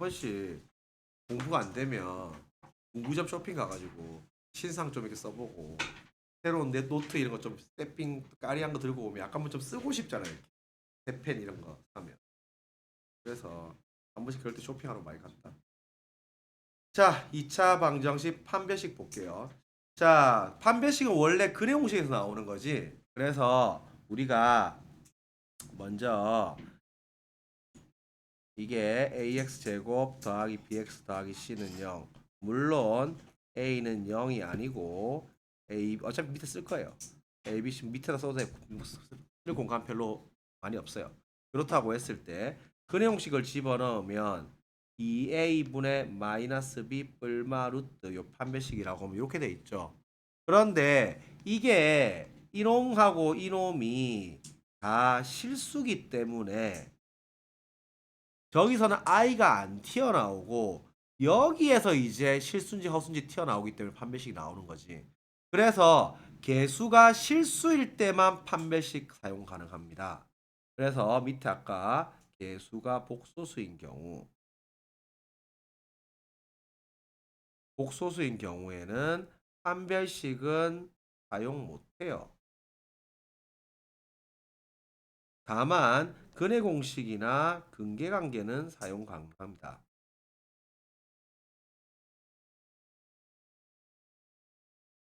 번씩 공부가 안 되면 문구점 쇼핑 가가지고 신상 좀 이렇게 써보고 새로운 내 노트 이런 거 좀 세핑 까리한 거 들고 오면 약간 좀 쓰고 싶잖아요. 대펜 이런 거 사면. 그래서 한 번씩 그럴 때 쇼핑하러 많이 갔다. 자, 2차 방정식 판별식 볼게요. 자, 판별식은 원래 근해 공식에서 나오는 거지. 그래서 우리가 먼저 이게 ax 제곱 더하기 bx 더하기 c는 0. 물론 a는 0이 아니고 a 어차피 밑에 쓸 거예요. a, b, c 밑에다 써도 돼. 쓸 공간 별로 많이 없어요. 그렇다고 했을 때 근해 공식을 집어넣으면 2a분의 마이너스 b 뿔마 루트 요 판별식이라고 하면 이렇게 돼 있죠. 그런데 이게 이놈하고 이놈이 다 실수기 때문에 저기서는 i가 안 튀어나오고 여기에서 이제 실수인지 허수인지 튀어나오기 때문에 판별식이 나오는 거지. 그래서 개수가 실수일 때만 판별식 사용 가능합니다. 그래서 밑에 아까 개수가 복소수인 경우 복소수인 경우에는 판별식은 사용 못해요. 다만 근해 공식이나 근계 관계는 사용 가능합니다.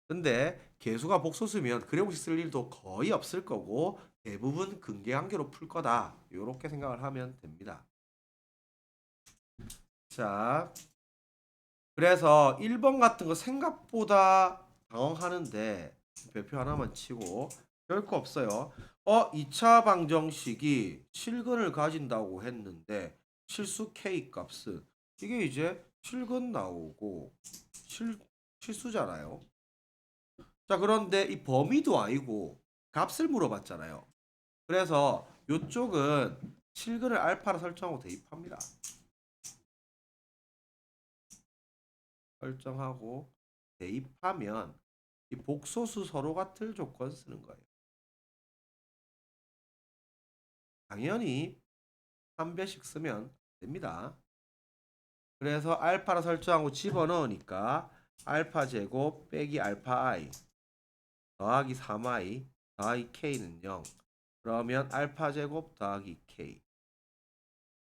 근데 개수가 복소수면 근해 공식 쓸 일도 거의 없을 거고 대부분 근계 관계로 풀 거다. 이렇게 생각을 하면 됩니다. 자, 그래서 1번 같은 거 생각보다 당황하는데 별표 하나만 치고 별거 없어요. 어, 2차 방정식이 실근을 가진다고 했는데 실수 k 값은 이게 이제 실근 나오고 실 실수잖아요. 자, 그런데 이 범위도 아니고 값을 물어봤잖아요. 그래서 요쪽은 실근을 알파로 설정하고 대입합니다. 설정하고 대입하면 이 복소수 서로 같을 조건 쓰는 거예요. 당연히 한 배씩 쓰면 됩니다. 그래서 알파로 설정하고 집어넣으니까 알파 제곱 빼기 알파 i 더하기 3i 더하기 k는 0 그러면 알파 제곱 더하기 k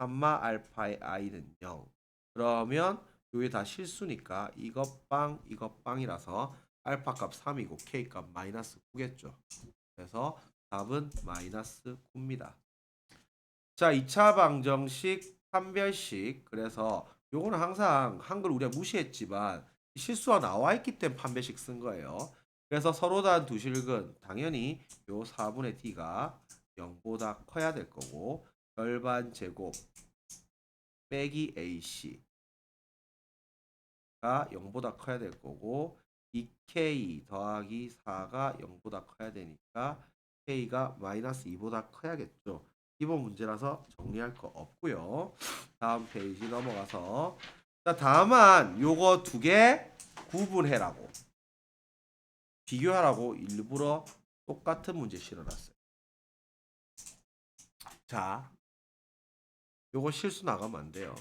3마 알파의 i는 0 그러면 요게 다 실수니까 이것 빵 이것 빵이라서 알파 값 3이고 k 값 마이너스 9겠죠. 그래서 답은 마이너스 9입니다. 자, 2차 방정식 판별식. 그래서 요거는 항상 한글 우리가 무시했지만 실수가 나와 있기 때문에 판별식 쓴 거예요. 그래서 서로 다한 두 실근 당연히 요 4분의 t가 0보다 커야 될 거고 절반 제곱 빼기 ac 가 0보다 커야 될 거고 2k 더하기 4가 0보다 커야 되니까 k가 마이너스 2보다 커야겠죠. 기본 문제라서 정리할 거 없고요. 다음 페이지 넘어가서 자 다만 요거 두 개 구분해라고 비교하라고 일부러 똑같은 문제 실어놨어요. 자 요거 실수 나가면 안 돼요.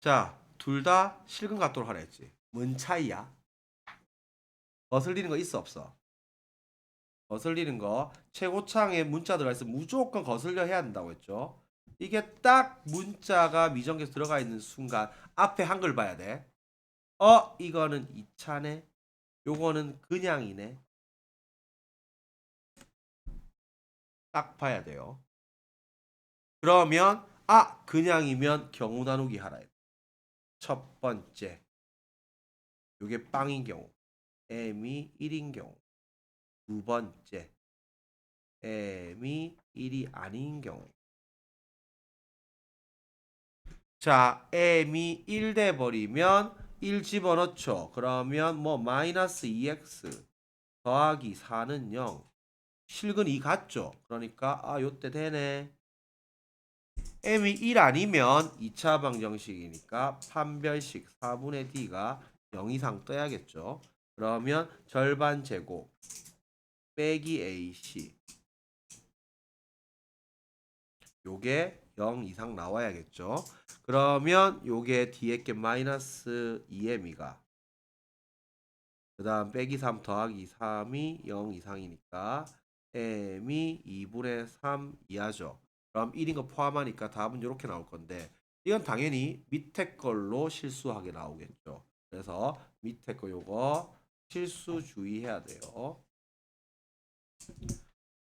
자 둘 다 실근 갖도록 하라 했지. 뭔 차이야? 거슬리는 거 있어 없어? 거슬리는 거 최고창에 문자 들어가 있으면 무조건 거슬려 해야 한다고 했죠. 이게 딱 문자가 미정계에서 들어가 있는 순간 앞에 한글 봐야 돼. 어 이거는 2차네. 요거는 그냥이네. 딱 봐야 돼요. 그러면 아 그냥이면 경우 나누기 하라. 해. 첫 번째 요게 빵인 경우 m이 1인 경우 두 번째 m이 1이 아닌 경우 자 m이 1 돼 버리면 1 집어넣죠. 그러면 뭐 마이너스 2x 더하기 4는 0 실근 2 같죠? 그러니까 아 요때 되네. M이 1 아니면 2차 방정식이니까 판별식 4분의 d가 0 이상 떠야겠죠. 그러면 절반 제곱 빼기 ac 요게 0 이상 나와야겠죠. 그러면 요게 뒤에 게 마이너스 2m이가 그 다음 빼기 3 더하기 3이 0 이상이니까 m이 2분의 3 이하죠. 그럼 1인 거 포함하니까 답은 이렇게 나올 건데 이건 당연히 밑에 걸로 실수하게 나오겠죠. 그래서 밑에 거 요거 실수 주의해야 돼요.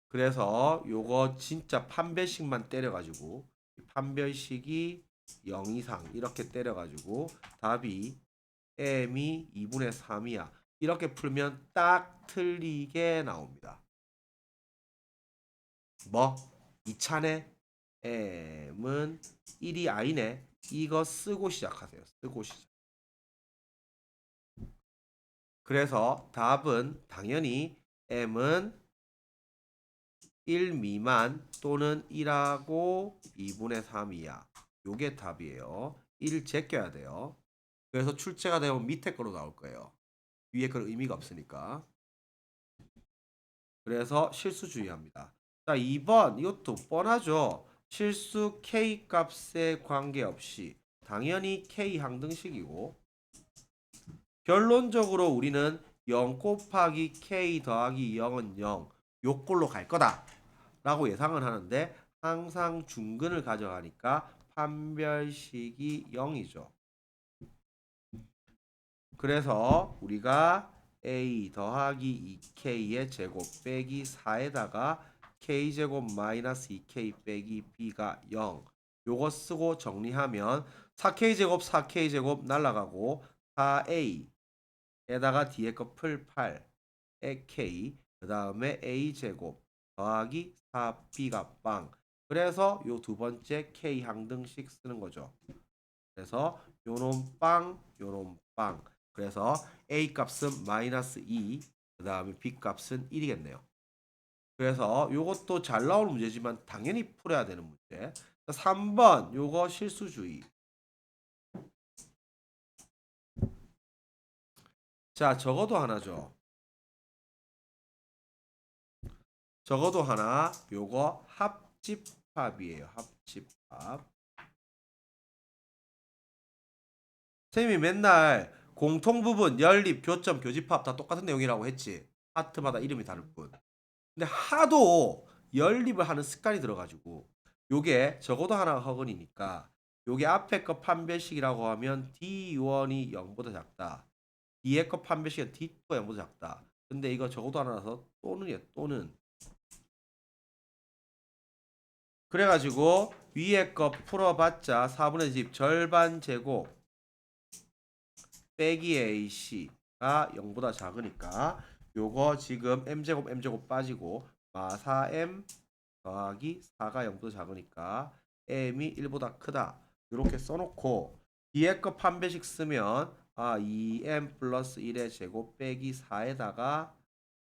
그래서 요거 진짜 판별식만 때려가지고 판별식이 0 이상 이렇게 때려가지고 답이 m이 2분의 3이야. 이렇게 풀면 딱 틀리게 나옵니다. 뭐? 이차네 m은 1이 아니네. 이거 쓰고 시작하세요. 쓰고 시작. 그래서 답은 당연히 m은 1 미만 또는 1하고 2분의 3이야. 요게 답이에요. 1 제껴야 돼요. 그래서 출제가 되면 밑에 거로 나올 거예요. 위에 거는 의미가 없으니까. 그래서 실수 주의합니다. 자, 2번 이것도 뻔하죠. 실수 k 값에 관계없이 당연히 k 항등식이고 결론적으로 우리는 0 곱하기 k 더하기 0은 0 요꼴로 갈 거다 라고 예상을 하는데 항상 중근을 가져가니까 판별식이 0이죠. 그래서 우리가 a 더하기 2k의 제곱 빼기 4에다가 k제곱 마이너스 2k 빼기 b가 0 요거 쓰고 정리하면 4k제곱 4k제곱 날라가고 4a에다가 뒤에 거 풀 8에 k 그 다음에 a제곱 더하기 4b가 빵. 그래서 요 두 번째 k 항등식 쓰는 거죠. 그래서 요놈 빵 요놈 빵. 그래서 a 값은 마이너스 2 그 다음에 b 값은 1이겠네요. 그래서 요것도 잘 나올 문제지만 당연히 풀어야 되는 문제. 3번. 요거 실수주의. 자 적어도 하나죠 적어도 하나 요거 합집합이에요. 합집합. 쌤이 맨날 공통 부분 연립 교점 교집합 다 똑같은 내용이라고 했지. 파트마다 이름이 다를 뿐. 근데 하도 연립을 하는 습관이 들어가지고 요게 적어도 하나가 허근이니까 요게 앞에 거 판별식이라고 하면 D1이 0보다 작다. 뒤에 거 판별식이 D2가 0보다 작다. 근데 이거 적어도 하나라서 또는이야 또는 그래가지고 위에 거 풀어봤자 4분의 집 절반 제곱 빼기 AC가 0보다 작으니까 요거 지금 m제곱 m제곱 빠지고 마사 m 더하기 4가 0보다 작으니까 m이 1보다 크다. 이렇게 써놓고 뒤에 거 판별식 쓰면 아 2m 플러스 1의 제곱 빼기 4에다가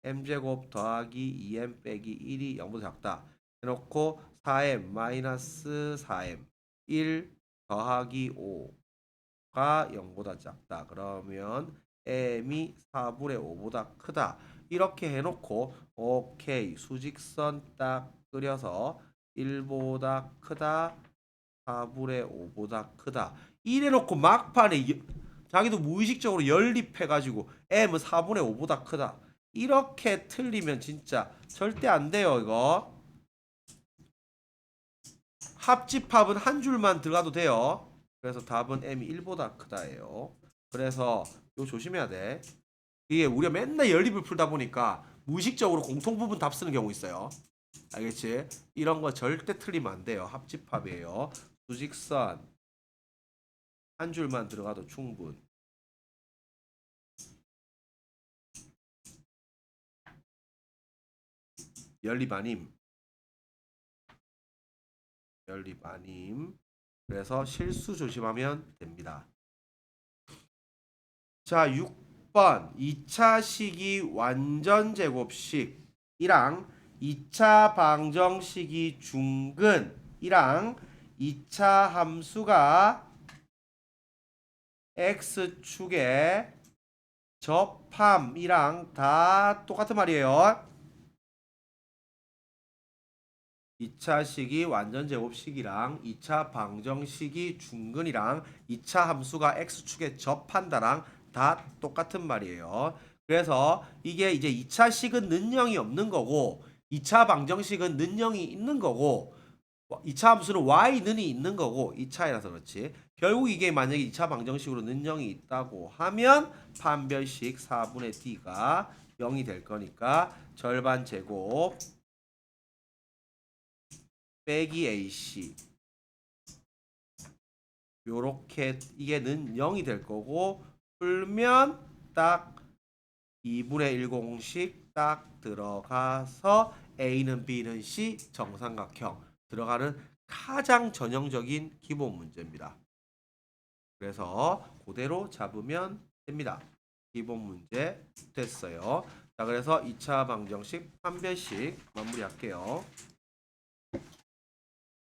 m제곱 더하기 2m 빼기 1이 0보다 작다. 해놓고 4m 마이너스 4m 1 더하기 5가 0보다 작다. 그러면 m이 4분의 5보다 크다. 이렇게 해놓고 오케이. 수직선 딱 그려서 1보다 크다 4분의 5보다 크다. 이래놓고 막판에 여- 자기도 무의식적으로 연립해가지고 m은 4분의 5보다 크다. 이렇게 틀리면 진짜 절대 안 돼요 이거 합집합은 한 줄만 들어가도 돼요 그래서 답은 m이 1보다 크다예요 그래서 이거 조심해야 돼. 이게 우리가 맨날 연립을 풀다 보니까 무의식적으로 공통 부분 답 쓰는 경우 있어요. 알겠지? 이런 거 절대 틀리면 안 돼요. 합집합이에요. 수직선 한 줄만 들어가도 충분. 연립 아님. 연립 아님. 그래서 실수 조심하면 됩니다. 자, 6번 2차 식이 완전 제곱식이랑 2차 방정식이 중근이랑 2차 함수가 x축의 접함이랑 다 똑같은 말이에요. 2차 식이 완전 제곱식이랑 2차 방정식이 중근이랑 2차 함수가 x축에 접한다랑 다 똑같은 말이에요. 그래서 이게 이제 2차 식은 는영이 없는 거고 2차 방정식은 는영이 있는 거고 2차 함수는 y는이 있는 거고 2차이라서 그렇지. 결국 이게 만약에 2차 방정식으로 는영이 있다고 하면 판별식 4분의 d가 0이 될 거니까 절반 제곱 빼기 AC 요렇게 이게 는 0이 될 거고 풀면 딱 2분의 1 공식 딱 들어가서 A는 B는 C 정삼각형 들어가는 가장 전형적인 기본 문제입니다. 그래서 그대로 잡으면 됩니다. 기본 문제 됐어요. 자, 그래서 2차 방정식 판별식 마무리할게요.